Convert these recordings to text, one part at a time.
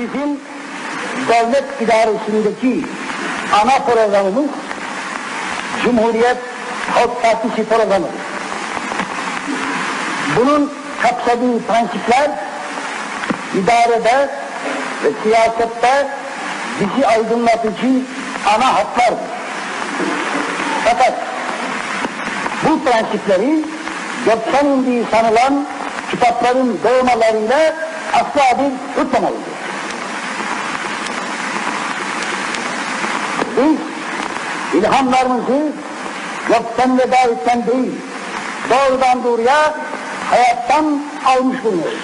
bizim devlet idaresindeki ana programımız Cumhuriyet Halk Partisi programıdır. Bunun kapsadığı prensipler idarede ve siyasette bizi aydınlatıcı ana hatlardır. Fakat bu prensipleri gökten indiği sanılan kitapların doğmalarıyla asla bir tutmamalıdır. Biz ilhamlarımızı gökten ve davetten değil, doğrudan doğruya hayattan almış bulunuyoruz.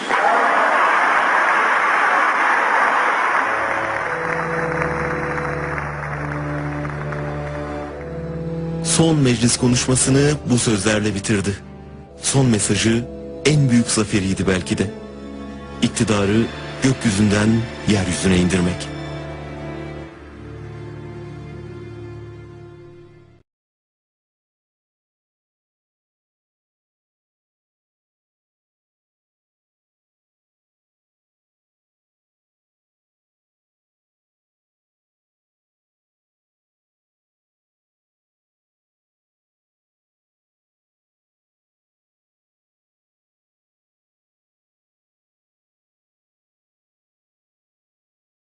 Son meclis konuşmasını bu sözlerle bitirdi. Son mesajı en büyük zaferiydi belki de. İktidarı gökyüzünden yeryüzüne indirmek.